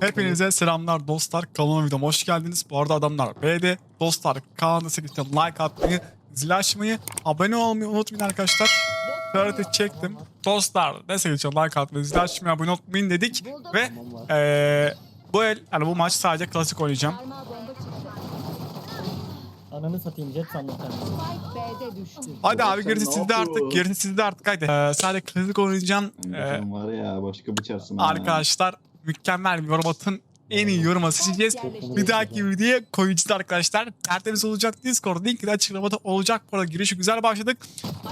Hepinize selamlar dostlar. Kanalıma videoma hoş geldiniz. Bu arada adamlar B'de. Dostlar kanalda sekreter like atmayı, zil açmayı, abone olmayı unutmayın arkadaşlar. Şöhreti çektim. Dostlar ne sekreter like atmayı, zil açmayı, abone olmayın dedik. Ve eee bu el, yani bu maç sadece klasik oynayacağım. Ananı satayım jet sandım. Hadi abi gerisi sizde artık, gerisi sizde artık. Haydi. Eee, sadece klasik oynayacağım. Sen var ya başka bir çarsın. ha. arkadaşlar mükemmel bir yorum atın. En iyi yoruma seçeceğiz. Bir dahaki videoya koyacağız arkadaşlar. Tertemiz olacak Discord. Link de açıklamada olacak. Bu arada girişi güzel başladık.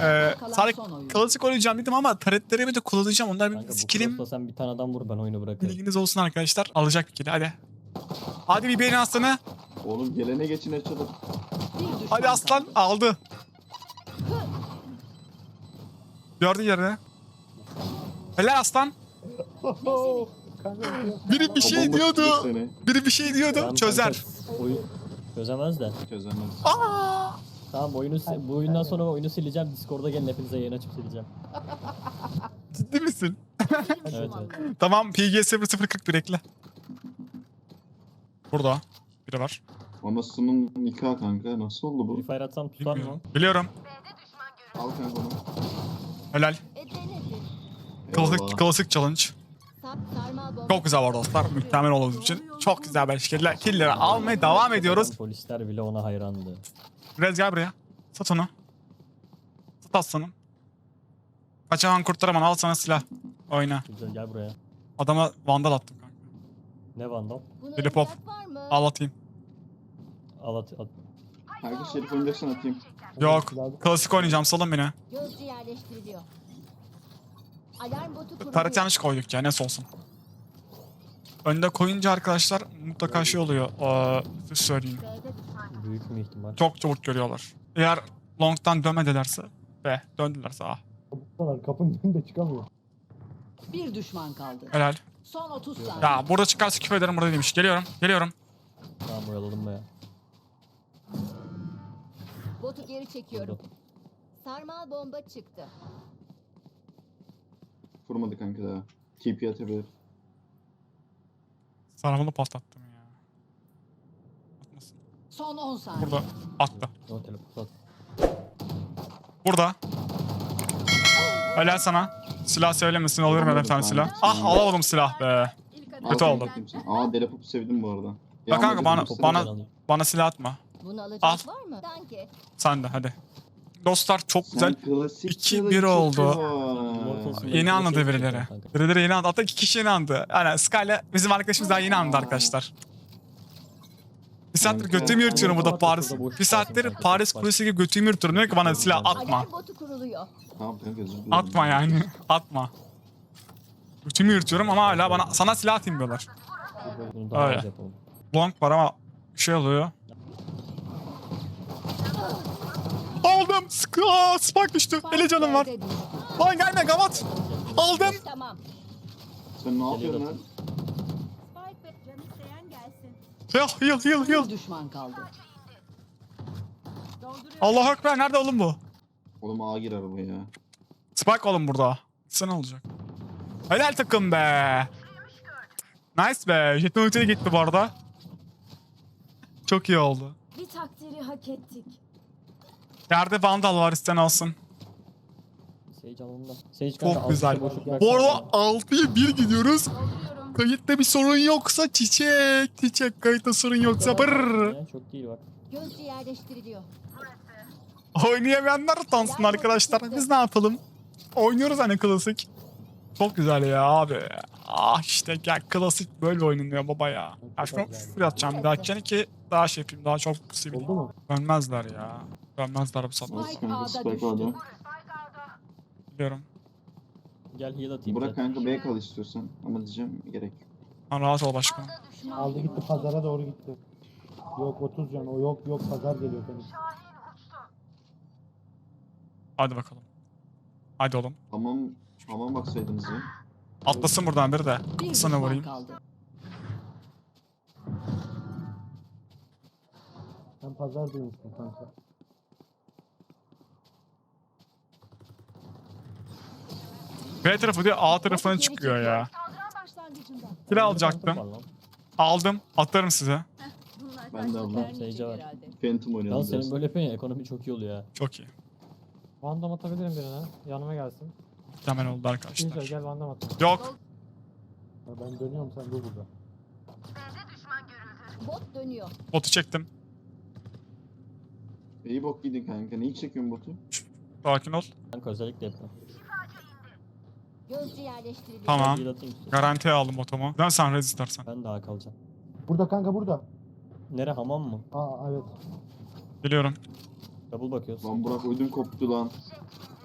Ee, sadece klasik oynayacağım dedim ama taretlerimi de kullanacağım. Onlar bu skillim. sen bir tane adam vur ben oyunu bırakırım. Bilginiz olsun arkadaşlar. Alacak bir kere hadi. Hadi bir beğeni aslanı. Oğlum gelene geçine çalıp. Hadi aslan aldı. Gördün yerine. Helal aslan. Biri bir şey diyordu. Biri bir şey diyordu. Çözer. Oyun çözemez de. Çözemez. Aa! Tamam oyunu bu oyundan sonra oyunu sileceğim. Discord'a gelin hepinize yayın açıp sileceğim. Ciddi misin? Evet evet. Tamam PG 0041 ekle. Burada. Biri var. Anasının nikah kanka. Nasıl oldu bu? Free Fire atsam tutar mı? Bilmiyorum. Biliyorum. Al kanka onu. Helal. Klasik, Eyvallah. klasik challenge. Çok güzel var dostlar. Mükemmel olduğumuz için. Çok güzel böyle killer, killeri almaya devam ediyoruz. Polisler bile ona hayrandı. Rez gel buraya. Sat onu. Sat aslanım. Kaçaman kurtaramam. Al sana silah. Oyna. Güzel gel buraya. Adama vandal attım kanka. Ne vandal? Var mı? Al atayım. Al at, at. Kanka Şerif oynayacaksan atayım. Yok. Klasik oynayacağım. Salın beni. Gözcü yerleştiriliyor. Alarm botu kuruluyor. Taret yanlış koyduk ya. Ne olsun. Önde koyunca arkadaşlar mutlaka şey oluyor. Aa, size söyleyeyim. Büyük mü ihtimal? Çok çabuk görüyorlar. Eğer long'dan dönmedilerse be döndülerse ah. Kapının önünde çıkamıyor. Bir düşman kaldı. Helal. Son 30 saniye. Ya burada çıkarsa küfür ederim burada değilmiş. Geliyorum. Geliyorum. Tamam oyaladım ya. Botu geri çekiyorum. Sarmal bomba çıktı. Vurmadı kanka daha. TP atabilir. Sarmalı patlattım ya. Atmasın. Son 10 saniye. Burada. Attı. O telefon at. Burada. Helal sana. Silah söylemesin alırım hemen bir tane silah. Ah alamadım silah be. Al Kötü oldu. sana. Aa Delepop'u sevdim bu arada. Bak kanka, bana- bana-. Bana silah atma. Bunu alacak Al. var mı? Sen de hadi. Dostlar çok güzel. klasik 2-1 klasik oldu. Yeni anladı birileri. Birileri yeni anladı. Hatta iki kişi yeni anladı. Yani Sky'la bizim arkadaşımız daha yeni anladı arkadaşlar. Bir saattir götümü yırtıyorum burada Paris. Bir saattir Paris kulesi gibi götümü yırtıyorum. Diyor ki bana silah atma. Botu kuruluyor. Tamam. Atma yani. Atma. Götümü yırtıyorum ama hala bana sana silah atayım diyorlar. Bunu daha Öyle. yapalım. Long var ama şey oluyor. Aldım. Sk- Aa, Spark düştü. Ele canım var. Lan gelme gavat. Aldım. Tamam. Sen ne yapıyorsun lan? Canı isteyen gelsin. Heal heal heal. Bir düşman kaldı. Dolduruyor. Allah ekber. Nerede oğlum bu? Oğlum ağa gir arabaya ya. Spike oğlum burada. Sen olacak. Helal takım be. Nice be. Jet ultiye gitti bu arada. Çok iyi oldu. Bir takdiri hak ettik. Yerde vandal var isten alsın. Sage alında. Sage Çok güzel. boşluk bırak. Bu arada 6'ya 1 gidiyoruz. Kayıtta bir sorun yoksa çiçek. Çiçek kayıtta sorun yoksa pırr. Ya, Çok değil bak. Gözcü yerleştiriliyor. Oynayamayanlar utansın arkadaşlar. Biz ne yapalım? Oynuyoruz hani klasik. Çok güzel ya abi. Ah işte ya klasik böyle oynanıyor baba ya. Ya şunu küfür atacağım bir dahakine ki daha şey yapayım daha çok sivil. Oldu mu? Dönmezler ya. Dönmezler bu. Nasıl Spike A'da düştü. Biliyorum. Gel heal atayım. Bırak zaten. kanka B kal istiyorsan. Ama diyeceğim gerek yok. Lan rahat ol başkanım. Aldı gitti pazara doğru gitti. Yok 30 can o yok yok pazar geliyor benim. Hadi bakalım. Hadi oğlum. Tamam tamam baksaydınız ya. Atlasın buradan biri de. Bir Sana düşman vurayım. kaldı. Sen pazar duymuşsun kanka. B tarafı diye A tarafına çıkıyor ya. Kill alacaktım. Aldım. Atarım size. Ben de aldım. Sayıcı var. Phantom Lan senin biraz. böyle yapıyorsun ya ekonomi çok iyi oluyor ya. Çok iyi. Vandam atabilirim birine. Yanıma gelsin. Hemen oldu Güzel arkadaşlar. gel vandam at. Yok. Ya ben dönüyorum sen dur burada. Bot dönüyor. Botu çektim. İyi bok yedin kanka. Neyi çekiyorsun botu? Sakin ol. Kanka özellikle yapıyorum. Gözcü yerleştirildi. Tamam. Bir atayım istiyorsan. Garantiye aldım botumu. Dön sen rez istersen. Ben daha kalacağım. Burada kanka burada. Nere hamam mı? Aa evet. Biliyorum. Double bakıyoruz. Lan Burak ödüm koptu lan.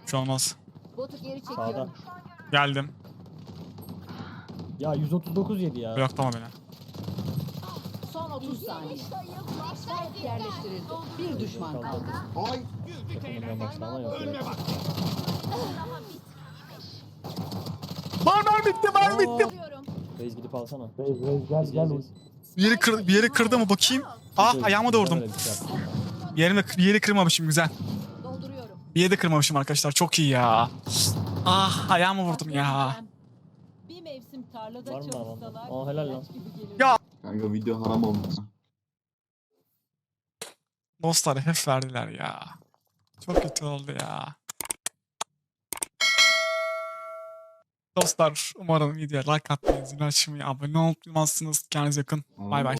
Bir şey olmaz. Botu geri Sağda. çekiyorum. Geldim. Ya 139 yedi ya. Bloklama beni. Son 30 saniye. Spike yerleştirildi. Bir düşman kaldı. Ay! Ama yok. Mermer bitti, mermer bitti. Vuruyorum. Reis gidip alsana. Reis reis gel gel. Bir yeri, kır, bir yeri kırdı mı bakayım. Ah ayağıma da güzel vurdum. öyle bir yerimi, bir yeri kırmamışım güzel. Dolduruyorum. Bir yeri de kırmamışım arkadaşlar. Çok iyi ya. Ah ayağımı vurdum ya. Bir mevsim tarlada Var mı çalışsalar Aa, helal lan. Ya. Kanka video haram olmuş. Dostlar hep verdiler ya. Çok kötü oldu ya. Dostlar umarım videoya like atmayı, zil açmayı, abone olmazsınız. Kendinize yakın. Bay bay.